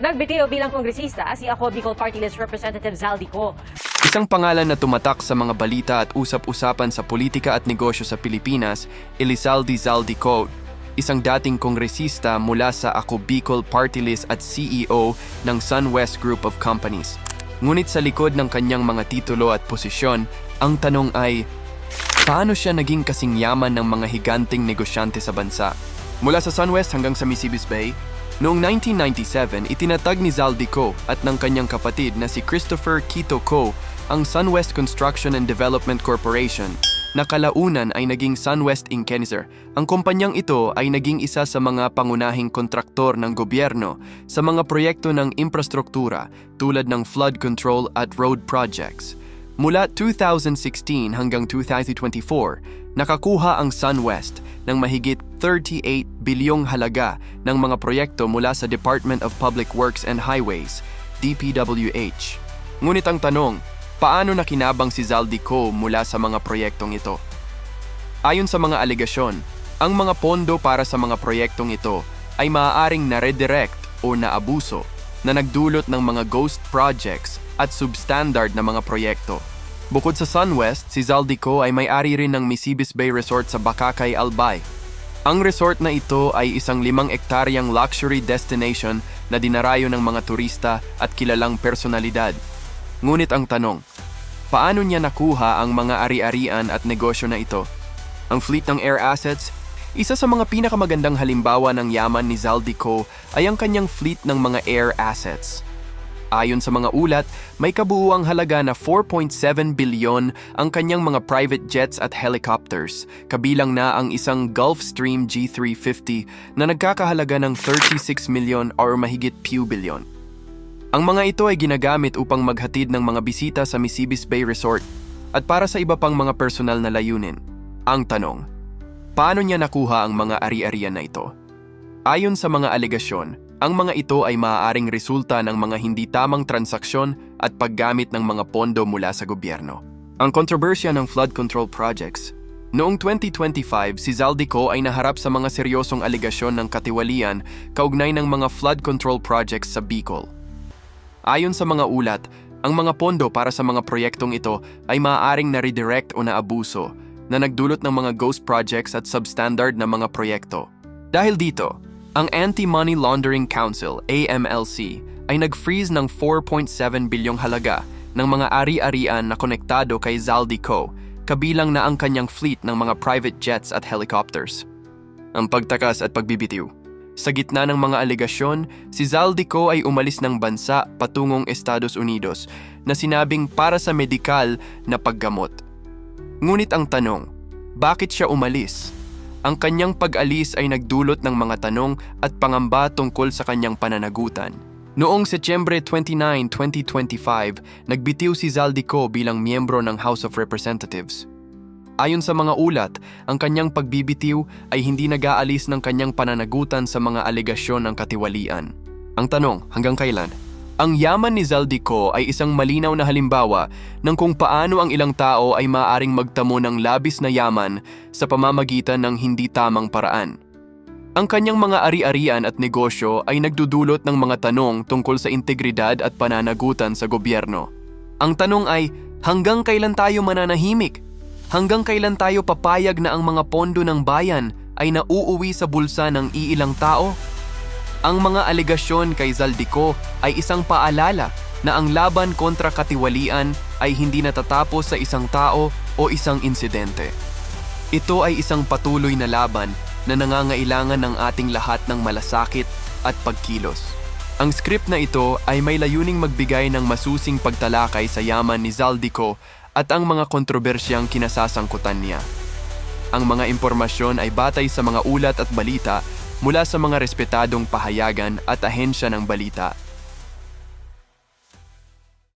Nagbitiyo bilang kongresista si ako Bicol Party List Representative Zaldico. Isang pangalan na tumatak sa mga balita at usap-usapan sa politika at negosyo sa Pilipinas, Elizalde Zaldico, isang dating kongresista mula sa Ako Bicol Party List at CEO ng SunWest Group of Companies. Ngunit sa likod ng kanyang mga titulo at posisyon, ang tanong ay, paano siya naging kasing yaman ng mga higanting negosyante sa bansa? Mula sa SunWest hanggang sa Misibis Bay, Noong 1997, itinatag ni Zaldico at ng kanyang kapatid na si Christopher Quito Co ang SunWest Construction and Development Corporation na kalaunan ay naging SunWest Inc. Ang kumpanyang ito ay naging isa sa mga pangunahing kontraktor ng gobyerno sa mga proyekto ng infrastruktura tulad ng flood control at road projects. Mula 2016 hanggang 2024, nakakuha ang SunWest ng mahigit 38 bilyong halaga ng mga proyekto mula sa Department of Public Works and Highways, DPWH. Ngunit ang tanong, paano nakinabang si Zaldico mula sa mga proyektong ito? Ayon sa mga alegasyon, ang mga pondo para sa mga proyektong ito ay maaaring na-redirect o naabuso na nagdulot ng mga ghost projects at substandard na mga proyekto. Bukod sa SunWest, si Zaldico ay may-ari rin ng Misibis Bay Resort sa Bakakay, Albay. Ang resort na ito ay isang limang ektaryang luxury destination na dinarayo ng mga turista at kilalang personalidad. Ngunit ang tanong, paano niya nakuha ang mga ari-arian at negosyo na ito? Ang fleet ng air assets, isa sa mga pinakamagandang halimbawa ng yaman ni Zaldico ay ang kanyang fleet ng mga air assets. Ayon sa mga ulat, may kabuuang halaga na 4.7 bilyon ang kanyang mga private jets at helicopters, kabilang na ang isang Gulfstream G350 na nagkakahalaga ng 36 milyon or mahigit pew bilyon. Ang mga ito ay ginagamit upang maghatid ng mga bisita sa Misibis Bay Resort at para sa iba pang mga personal na layunin. Ang tanong, paano niya nakuha ang mga ari-arian na ito? Ayon sa mga alegasyon, ang mga ito ay maaaring resulta ng mga hindi tamang transaksyon at paggamit ng mga pondo mula sa gobyerno. Ang kontrobersya ng flood control projects Noong 2025, si Zaldico ay naharap sa mga seryosong alegasyon ng katiwalian kaugnay ng mga flood control projects sa Bicol. Ayon sa mga ulat, ang mga pondo para sa mga proyektong ito ay maaaring na-redirect o naabuso na nagdulot ng mga ghost projects at substandard na mga proyekto. Dahil dito, ang Anti-Money Laundering Council, AMLC, ay nag-freeze ng 4.7 bilyong halaga ng mga ari-arian na konektado kay Zaldico, kabilang na ang kanyang fleet ng mga private jets at helicopters. Ang pagtakas at pagbibitiw. Sa gitna ng mga alegasyon, si Zaldico ay umalis ng bansa patungong Estados Unidos na sinabing para sa medikal na paggamot. Ngunit ang tanong, bakit siya umalis? Ang kanyang pag-alis ay nagdulot ng mga tanong at pangamba tungkol sa kanyang pananagutan. Noong Setyembre 29, 2025, nagbitiw si Zaldico bilang miyembro ng House of Representatives. Ayon sa mga ulat, ang kanyang pagbibitiw ay hindi nag-aalis ng kanyang pananagutan sa mga alegasyon ng katiwalian. Ang tanong, hanggang kailan? Ang yaman ni Zaldico ay isang malinaw na halimbawa ng kung paano ang ilang tao ay maaring magtamo ng labis na yaman sa pamamagitan ng hindi tamang paraan. Ang kanyang mga ari-arian at negosyo ay nagdudulot ng mga tanong tungkol sa integridad at pananagutan sa gobyerno. Ang tanong ay, hanggang kailan tayo mananahimik? Hanggang kailan tayo papayag na ang mga pondo ng bayan ay nauuwi sa bulsa ng iilang tao? Ang mga alegasyon kay Zaldico ay isang paalala na ang laban kontra katiwalian ay hindi natatapos sa isang tao o isang insidente. Ito ay isang patuloy na laban na nangangailangan ng ating lahat ng malasakit at pagkilos. Ang script na ito ay may layuning magbigay ng masusing pagtalakay sa yaman ni Zaldico at ang mga kontrobersyang kinasasangkutan niya. Ang mga impormasyon ay batay sa mga ulat at balita mula sa mga respetadong pahayagan at ahensya ng balita